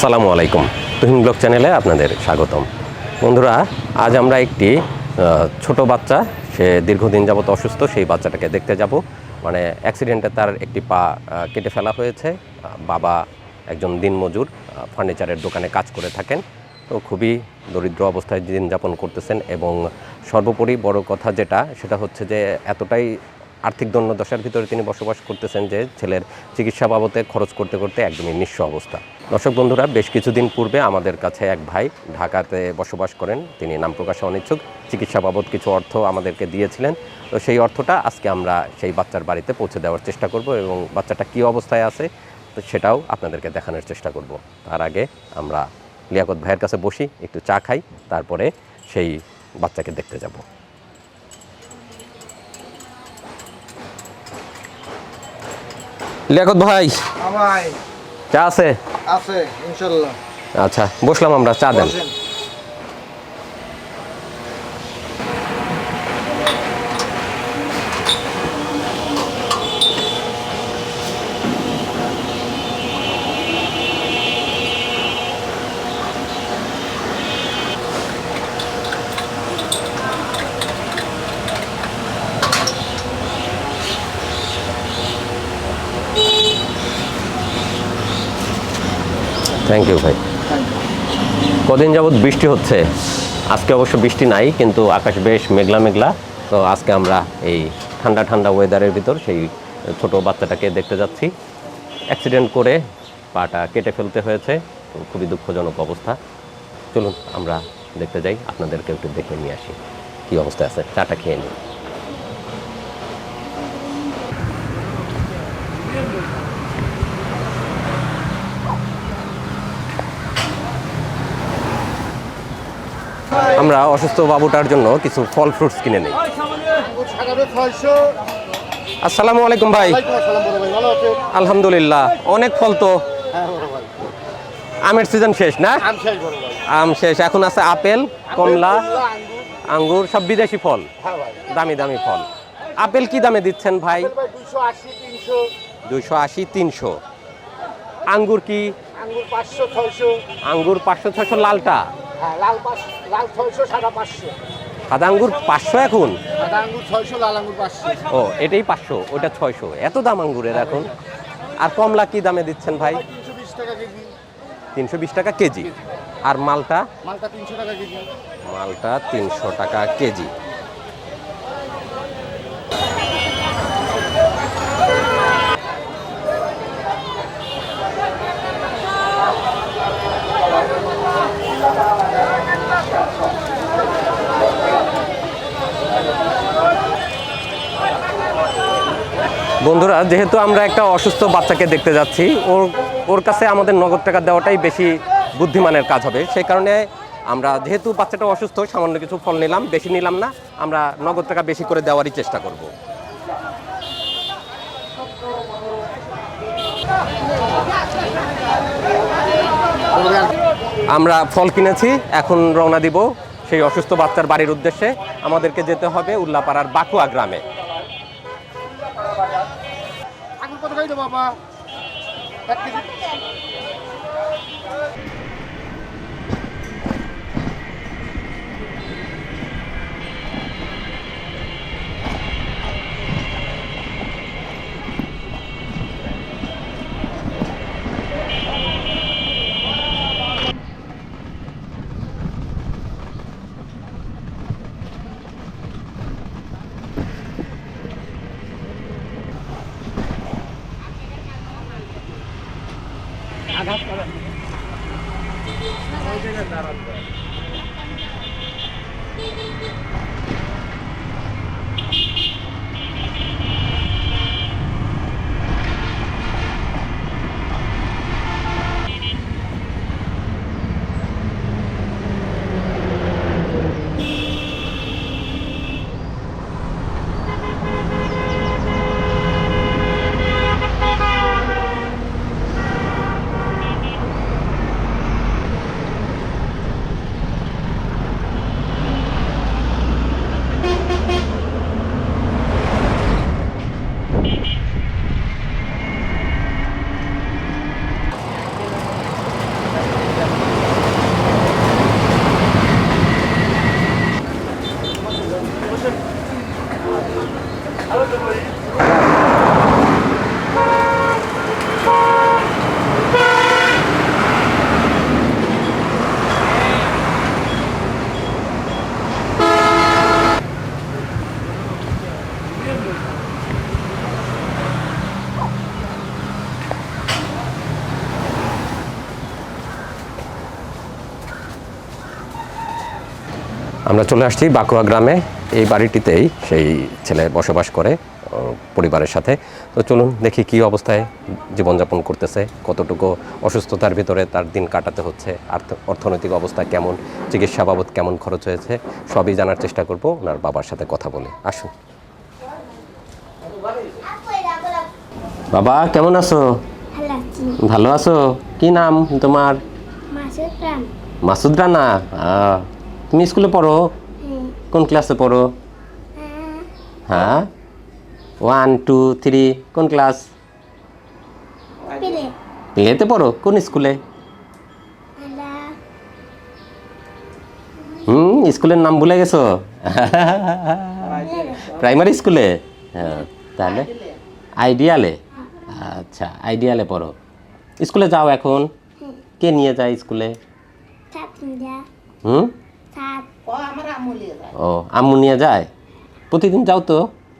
আসসালামু আলাইকুম। তুহিন ব্লগ চ্যানেলে আপনাদের স্বাগতম। বন্ধুরা, আজ আমরা একটি ছোট বাচ্চা, সে দীর্ঘদিন যাবত অসুস্থ, সেই বাচ্চাটাকে দেখতে যাব। মানে অ্যাক্সিডেন্টে তার একটি পা কেটে ফেলা হয়েছে। বাবা একজন দিনমজুর ফার্নিচারের দোকানে কাজ করে থাকেন। তো খুবই দরিদ্র অবস্থায় দিন যাপন করতেছেন এবং সর্বোপরি বড় কথা যেটা, সেটা হচ্ছে যে এতটাই আর্থিক দণ্ডদশার ভিতরে তিনি বসবাস করতেছেন যে ছেলের চিকিৎসা বাবদে খরচ করতে করতে একদমই নিঃস্ব অবস্থা। দর্শক বন্ধুরা বেশ কিছুদিন পূর্বে আমাদের কাছে এক ভাই ঢাকাতে বসবাস করেন। তিনি নাম প্রকাশে অনিচ্ছুক। চিকিৎসা বাবদ কিছু অর্থ আমাদেরকে দিয়েছিলেন। তো সেই অর্থটা আজকে আমরা সেই বাচ্চার বাড়িতে পৌঁছে দেওয়ার চেষ্টা করব এবং বাচ্চাটা কী অবস্থায় আছে তো সেটাও আপনাদেরকে দেখানোর চেষ্টা করব। তার আগে আমরা লিয়াকত ভাইয়ের কাছে বসি একটু চা খাই তারপরে সেই বাচ্চাকে দেখতে যাব। লিয়াকত ভাই আমায় চা আছে? আছে ইনশাআল্লাহ আচ্ছা বসলাম আমরা চা দেন। থ্যাংক ইউ ভাই। কদিন যাবৎ বৃষ্টি হচ্ছে। আজকে অবশ্য বৃষ্টি নাই, কিন্তু আকাশ বেশ মেঘলা মেঘলা। তো আজকে আমরা এই ঠান্ডা ঠান্ডা ওয়েদারের ভিতর সেই ছোট বাচ্চাটাকে দেখতে যাচ্ছি। অ্যাক্সিডেন্ট করে পাটা কেটে ফেলতে হয়েছে। তো খুবই দুঃখজনক অবস্থা। চলুন, আমরা দেখতে যাই। আপনাদেরকে একটু দেখে নিয়ে আসি। কী অবস্থায় আছে? চাটা খেয়ে নিই আমরা অসুস্থ বাবুটার জন্য কিছু ফল ফ্রুটস কিনে নিই। আসসালামু আলাইকুম ভাই। আলহামদুলিল্লাহ। অনেক ফল তো। আমের সিজন শেষ না? আম শেষ। এখন আছে আপেল কমলা আঙ্গুর সব বিদেশি ফল। দামি দামি ফল। আপেল কি দামে দিচ্ছেন ভাই? দুইশো আশি তিনশো। আঙ্গুর কি? আঙ্গুর পাঁচশো ছয়শো লালটা। হ্যাঁ লাল পাঁচ লাল ছয়শো সাদা পাঁচশো। সাদা আঙ্গুর পাঁচশো এখন? সাদা আঙ্গুর ছয়শো লাল আঙ্গুর পাঁচশো। ও এটাই পাঁচশো ওটা ছয়শো। এত দাম আঙ্গুরের এখন? আর কমলা কি দামে দিচ্ছেন ভাই? তিনশো বিশ টাকা কেজি। তিনশো বিশ টাকা কেজি। আর মালটা? মালটা তিনশো টাকা কেজি। মালটা তিনশো টাকা কেজি। বন্ধুরা, যেহেতু আমরা একটা অসুস্থ বাচ্চাকে দেখতে যাচ্ছি, ওর ওর কাছে আমাদের নগদ টাকা দেওয়াটাই বেশি বুদ্ধিমানের কাজ হবে। সেই কারণে আমরা যেহেতু বাচ্চাটা অসুস্থ, সামান্য কিছু ফল নিলাম, বেশি নিলাম না, আমরা নগদ টাকা বেশি করে দেওয়ারই চেষ্টা করব। আমরা ফল কিনেছি, এখন রওনা দিব সেই অসুস্থ বাচ্চার বাড়ির উদ্দেশ্যে। আমাদেরকে যেতে হবে উল্লাপাড়ার বাকুয়া গ্রামে। আঙ্গুর ওই জায়গায় আমরা চলে আসছি বাঁকুড়া গ্রামে। এই বাড়িটিতেই সেই ছেলে বসবাস করে পরিবারের সাথে। তো চলুন দেখি কি অবস্থায় জীবনযাপন করতেছে কতটুকু অসুস্থতার ভিতরে তার দিন কাটাতে হচ্ছে অর্থনৈতিক অবস্থা কেমন চিকিৎসা বাবদ কেমন খরচ হয়েছে সবই জানার চেষ্টা করব ওনার বাবার সাথে কথা বলে। আসুন। বাবা কেমন আছো? ভালো আছো। কি নাম তোমার? মাসুদ রানা। তুমি স্কুলে পড়ো? কোন ক্লাসে পড়ো? হ্যাঁ। ওয়ান টু থ্রি কোন ক্লাস? পেলে প্লেতে পড়ো? কোন স্কুলে? হুম স্কুলের নাম ভুলে গেছো? প্রাইমারি স্কুলে? হ্যাঁ তাহলে আইডিয়ালে আচ্ছা আইডিয়ালে পড়ো। স্কুলে যাও এখন। কে নিয়ে যায় স্কুলে? হুম? ও আম্মু নিয়ে যায়। প্রতিদিন যাও তো?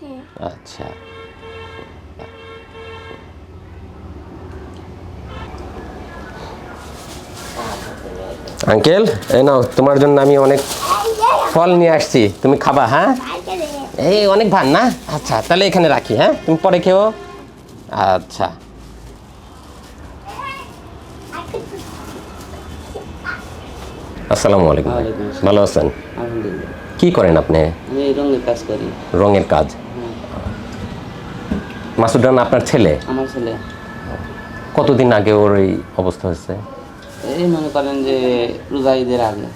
হ্যাঁ। আচ্ছা। আঙ্কেল এই নাও তোমার জন্য আমি অনেক ফল নিয়ে আসছি। তুমি খাবা হ্যাঁ? এই অনেক ভান না? আচ্ছা তাহলে এখানে রাখি হ্যাঁ? তুমি পরে খেও। আচ্ছা। আসসালামু আলাইকুম। ভালো আছেন? আলহামদুলিল্লাহ। কি করেন আপনি? রঙের কাজ করি। রঙের কাজ? মাসুদ রানা আপনার ছেলে? আমার ছেলে। কতদিন আগে ওর এই অবস্থা হয়েছে? এই মনে করেন যে রোজা ঈদের আগে।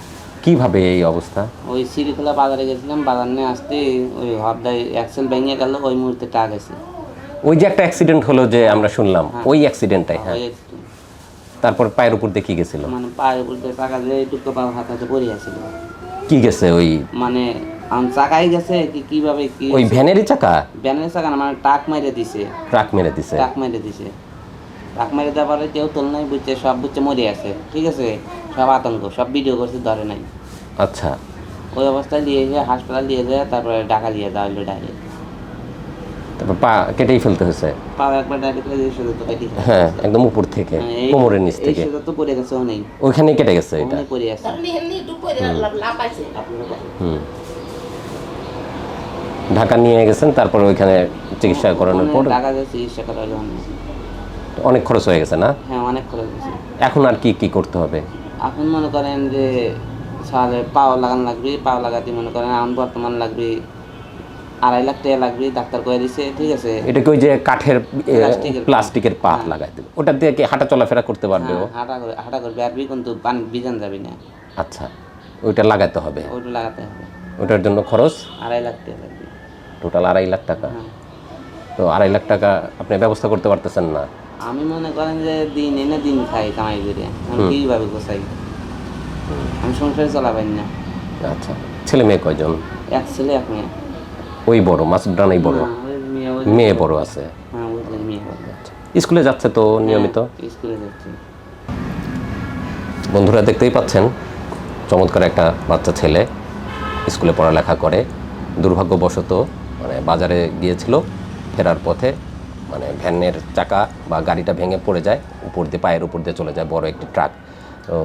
কীভাবে এই অবস্থা? ওই সিঁড়িখোলা বাজারে গেছিলাম বাজার নিয়ে আসতে ওই হরদায় অ্যাক্সেল ভেঙে গেল ওই মুহূর্তে টা গেছে। ওই যে একটা অ্যাক্সিডেন্ট হলো যে আমরা শুনলাম ওই অ্যাক্সিডেন্টটাই হ্যাঁ। তারপর পায়ের উপর দিয়ে কি গেছিল? মানে পায়ের উপর দিয়ে চাকা দিয়ে টুকরো পা হাত হাতে পড়ে আছিল কি গেছে ওই? মানে আম চাকাই গেছে কি কীভাবে কি ওই ভ্যানেরই চাকা? ভ্যানের চাকা না মানে টাক মেরে দিছে। ট্রাক মেরে দিছে। টাক মেরে দিছে। টাক মেরে দেওয়ার পরে কেউ তোল নাই বুঝছে সব বুঝছে মরে আছে। ঠিক আছে? সব আতঙ্ক সব ভিডিও করছে ধরে নাই। আচ্ছা। ওই অবস্থায় নিয়ে যায় হাসপাতাল নিয়ে যায় তারপরে ঢাকা নিয়ে যাওয়া হলো ডাইরেক্ট তারপর পা কেটেই ফেলতে হয়েছে। হ্যাঁ একদম উপর থেকে হ্যাঁ, কোমরের নিচ থেকে। সুযোগ তো পড়ে গেছে অনেক। ওইখানেই কেটে গেছে এটা। হুম। ঢাকা নিয়ে গেছেন তারপর ওইখানে চিকিৎসা করানোর পর? অনেক খরচ হয়ে গেছে না? হ্যাঁ অনেক খরচ গেছে এখন আর কি কি করতে হবে? এখন মনে করেন যে সালে পাও লাগান লাগবে পাও লাগাতে মনে করেন এখন বর্তমান লাগবে আড়াই লাখ টাকা লাগবে ডাক্তার করে দিছে ঠিক আছে। এটাকে ওই যে কাঠের প্লাস্টিকের পা। প্লাস্টিকের লাগাই দেবে। ওটা দিয়ে কি হাঁটা চলাফেরা করতে পারবে ও? হ্যাঁ, হাঁটা করে হাঁটা করবে আর কিন্তু পানি বিজান যাবে না। আচ্ছা ওইটা লাগাতে হবে। ওটা লাগাতে হবে। ওটার জন্য খরচ? আড়াই লাখ টাকা লাগবে। টোটাল আড়াই লাখ টাকা? হ্যাঁ। তো আড়াই লাখ টাকা আপনি ব্যবস্থা করতে পারতেছেন না? আমি মনে করেন যে দিন এনে দিন খাই কামাই করে। আমি কীভাবে গোছাই? আমি সংসারে চলাবেন না। আচ্ছা ছেলে মেয়ে কয়জন? এক ছেলে এক মেয়ে। ওই বড় মাসুদ রানাই বড়। হ্যাঁ, মেয়ে বড় আছে। হ্যাঁ। স্কুলে যাচ্ছে তো নিয়মিত? হ্যাঁ, যাচ্ছি। বন্ধুরা দেখতেই পাচ্ছেন চমৎকার একটা বাচ্চা ছেলে স্কুলে পড়ালেখা করে। দুর্ভাগ্যবশত মানে বাজারে গিয়েছিল ফেরার পথে মানে ভ্যানের চাকা বা গাড়িটা ভেঙে পড়ে যায় উপর দিয়ে পায়ের উপর দিয়ে চলে যায় বড় একটি ট্রাক। তো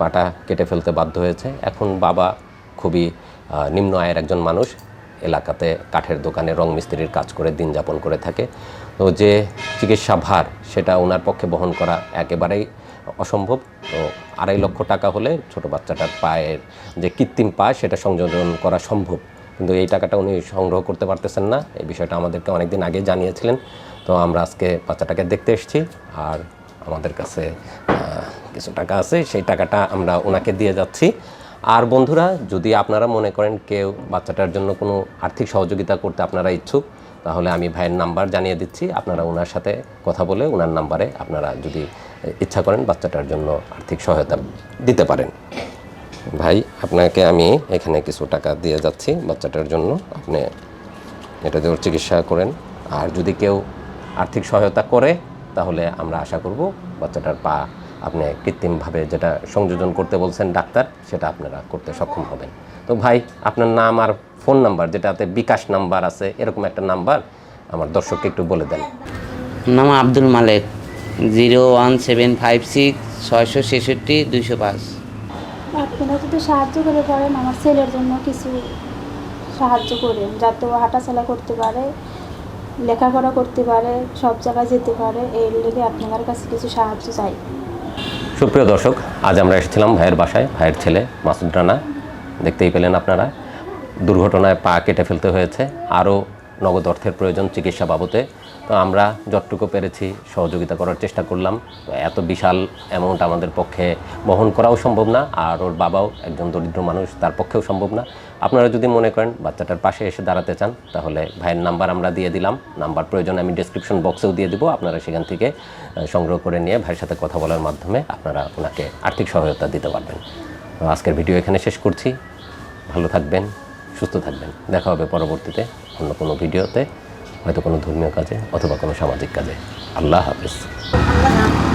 পাটা কেটে ফেলতে বাধ্য হয়েছে। এখন বাবা খুবই নিম্ন আয়ের একজন মানুষ। এলাকাতে কাঠের দোকানে রং মিস্ত্রির কাজ করে দিন যাপন করে থাকে। তো যে চিকিৎসা ভার, সেটা ওনার পক্ষে বহন করা একেবারেই অসম্ভব। তো আড়াই লক্ষ টাকা হলে ছোট বাচ্চাটার পায়ের যে কৃত্রিম পা, সেটা সংযোজন করা সম্ভব। কিন্তু এই টাকাটা উনি সংগ্রহ করতে পারতেছেন না। এই বিষয়টা আমাদেরকে অনেকদিন আগে জানিয়েছিলেন। তো আমরা আজকে বাচ্চাটাকে দেখতে এসেছি। আর আমাদের কাছে কিছু টাকা আছে। সেই টাকাটা আমরা ওনাকে দিয়ে যাচ্ছি। আর বন্ধুরা, যদি আপনারা মনে করেন কেউ বাচ্চাটার জন্য কোনো আর্থিক সহযোগিতা করতে আপনারা ইচ্ছুক, তাহলে আমি ভাইয়ের নাম্বার জানিয়ে দিচ্ছি। আপনারা ওনার সাথে কথা বলে ওনার নাম্বারে আপনারা যদি ইচ্ছা করেন বাচ্চাটার জন্য আর্থিক সহায়তা দিতে পারেন। ভাই, আপনাকে আমি এখানে কিছু টাকা দিয়ে যাচ্ছি বাচ্চাটার জন্য। আপনি এটা দিয়ে চিকিৎসা করেন। আর যদি কেউ আর্থিক সহায়তা করে, তাহলে আমরা আশা করব বাচ্চাটার পা আপনি কৃত্রিমভাবে যেটা সংযোজন করতে বলছেন ডাক্তার সেটা আপনারা করতে সক্ষম হবেন। তো ভাই আপনার নাম আর ফোন নাম্বার যেটাতে বিকাশ নাম্বার আছে এরকম একটা নাম্বার আমার দর্শককে একটু বলে দেন। নাম Abdul Malek zero one seven five six ছয়শো ছেষট্টি দুইশো পাঁচ। আপনারা যদি সাহায্য করে পারেন আমার ছেলের জন্য কিছু সাহায্য করেন যাতে ও হাঁটাচলা করতে পারে লেখাপড়া করতে পারে সব জায়গায় যেতে পারে এর লেগে আপনাদের কাছে কিছু সাহায্য চাই। সুপ্রিয় দর্শক, আজ আমরা এসেছিলাম ভাইয়ের বাসায়, ভাইয়ের ছেলে মাসুদ রানা। দেখতেই পেলেন আপনারা, দুর্ঘটনায় পা কেটে ফেলতে হয়েছে। আরও নগদ অর্থের প্রয়োজন চিকিৎসা বাবদে। তো আমরা যতটুকু পেরেছি সহযোগিতা করার চেষ্টা করলাম। তো এত বিশাল অ্যামাউন্ট আমাদের পক্ষে বহন করাও সম্ভব না, আর ওর বাবাও একজন দরিদ্র মানুষ, তার পক্ষেও সম্ভব না। আপনারা যদি মনে করেন বাচ্চাটার পাশে এসে দাঁড়াতে চান, তাহলে ভাইয়ের নাম্বার আমরা দিয়ে দিলাম। নাম্বার প্রয়োজন আমি ডিসক্রিপশন বক্সেও দিয়ে দিব। আপনারা সেখান থেকে সংগ্রহ করে নিয়ে ভাইয়ের সাথে কথা বলার মাধ্যমে আপনারা ওনাকে আর্থিক সহায়তা দিতে পারবেন। আজকের ভিডিও এখানে শেষ করছি। ভালো থাকবেন, সুস্থ থাকবেন। দেখা হবে পরবর্তীতে অন্য কোনো ভিডিওতে হয়তো কোনো ধর্মীয় কাজে অথবা কোনো সামাজিক কাজে। আল্লাহ হাফিজ।